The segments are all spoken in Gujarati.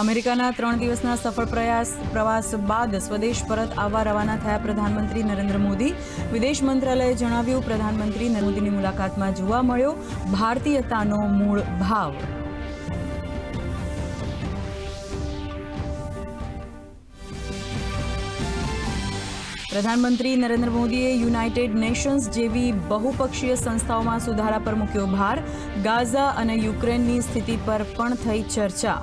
અમેરિકાના ત્રણ દિવસના સફળ પ્રયાસ, પ્રવાસ બાદ સ્વદેશ પરત આવવા રવાના થયા પ્રધાનમંત્રી નરેન્દ્ર મોદી. વિદેશ મંત્રાલયે જણાવ્યું, પ્રધાનમંત્રી નરેન્દ્ર મોદીની મુલાકાતમાં જોવા મળ્યો ભારતીયતાનો મૂળ ભાવ. પ્રધાનમંત્રી નરેન્દ્ર મોદીએ યુનાઇટેડ નેશન્સ જેવી બહુપક્ષીય સંસ્થાઓમાં સુધારા પર મૂક્યો ભાર. ગાઝા અને યુક્રેનની સ્થિતિ પર પણ થઈ ચર્ચા.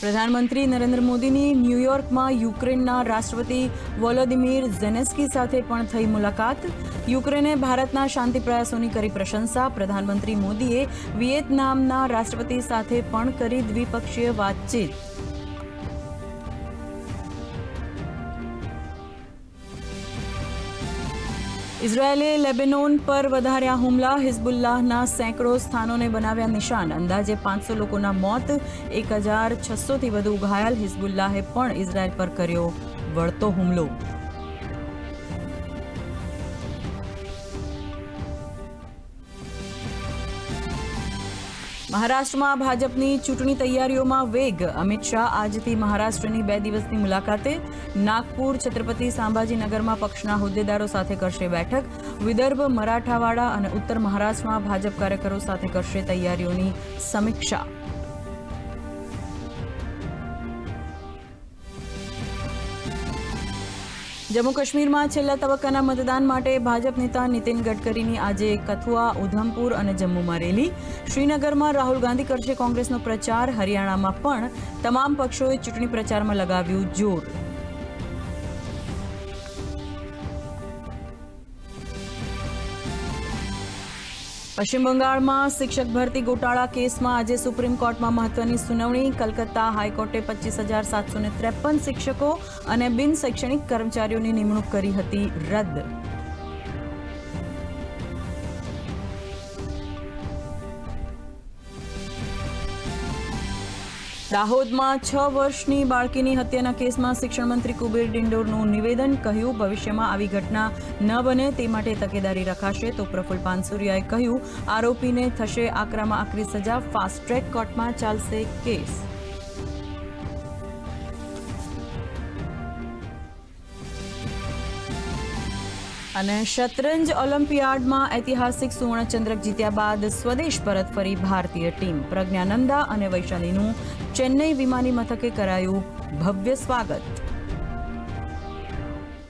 પ્રધાનમંત્રી નરેન્દ્ર મોદીની ન્યૂયોર્કમાં યુક્રેનના રાષ્ટ્રપતિ વોલોદિમીર ઝેનેસ્કી સાથે પણ થઈ મુલાકાત. યુક્રેને ભારતના શાંતિ પ્રયાસોની કરી પ્રશંસા. પ્રધાનમંત્રી મોદીએ વિયેતનામના રાષ્ટ્રપતિ સાથે પણ કરી દ્વિપક્ષીય વાતચીત. ઇઝરાયેલે લેબેનોન પર વધાર્યા હુમલા, હિઝબુલ્લાહના સેંકડો સ્થાનોને બનાવ્યા નિશાન. અંદાજે પાંચસો લોકોના મોત, એક હજાર છસોથી વધુ ઘાયલ હિઝબુલ્લાહે પણ ઇઝરાયેલ પર કર્યો વળતો હુમલો. મહારાષ્ટ્રમાં ભાજપની ચૂંટણી તૈયારીઓમાં વેગ. અમિત શાહ આજથી મહારાષ્ટ્રની બે દિવસની મુલાકાતે. નાગપુર છત્રપતિ સાંભાજીનગરમાં પક્ષના હોદ્દેદારો સાથે કરશે બેઠક. વિદર્ભ, મરાઠાવાડા અને ઉત્તર મહારાષ્ટ્રમાં ભાજપ કાર્યકરો સાથે કરશે તૈયારીઓની સમીક્ષા. જમ્મુ કાશ્મીરમાં છેલ્લા તબક્કાના મતદાન માટે ભાજપ નેતા નીતિન ગડકરીની આજે કથુઆ, ઉધમપુર અને જમ્મુમાં રેલી. શ્રીનગરમાં રાહુલ ગાંધી કરશે કોંગ્રેસનો પ્રચાર. હરિયાણામાં પણ તમામ પક્ષોએ ચૂંટણી પ્રચારમાં લગાવ્યું જોર. પશ્ચિમ બંગાળમાં શિક્ષક ભરતી ગોટાળા કેસમાં આજે સુપ્રીમ કોર્ટમાં મહત્વની સુનાવણી. કલકત્તા હાઈકોર્ટે પચીસ હજાર સાતસો ત્રેપન શિક્ષકો અને બિન શૈક્ષણિક કર્મચારીઓની નિમણૂક કરી હતી રદ. દાહોદમાં છ વર્ષની બાળકીની હત્યાના કેસમાં શિક્ષણ મંત્રી કુબેર ડિંડોરનું નિવેદન, કહ્યું, ભવિષ્યમાં આવી ઘટના ન બને તે માટે તકેદારી રખાશે. તો પ્રફુલ્લ પાનસુરિયાએ કહ્યું, આરોપીને થશે આકરામાં આકરી સજા. ફાસ્ટ ટ્રેક કોર્ટમાં ચાલશે કેસ. અને શતરંજ ઓલિમ્પિયાડમાં ઐતિહાસિક સુવર્ણચંદ્રક જીત્યા બાદ સ્વદેશ પરત ફરી ભારતીય ટીમ. પ્રજ્ઞાનંદા અને વૈશાલીનું ચેન્નઈ વિમાની મથકે કરાયું ભવ્ય સ્વાગત.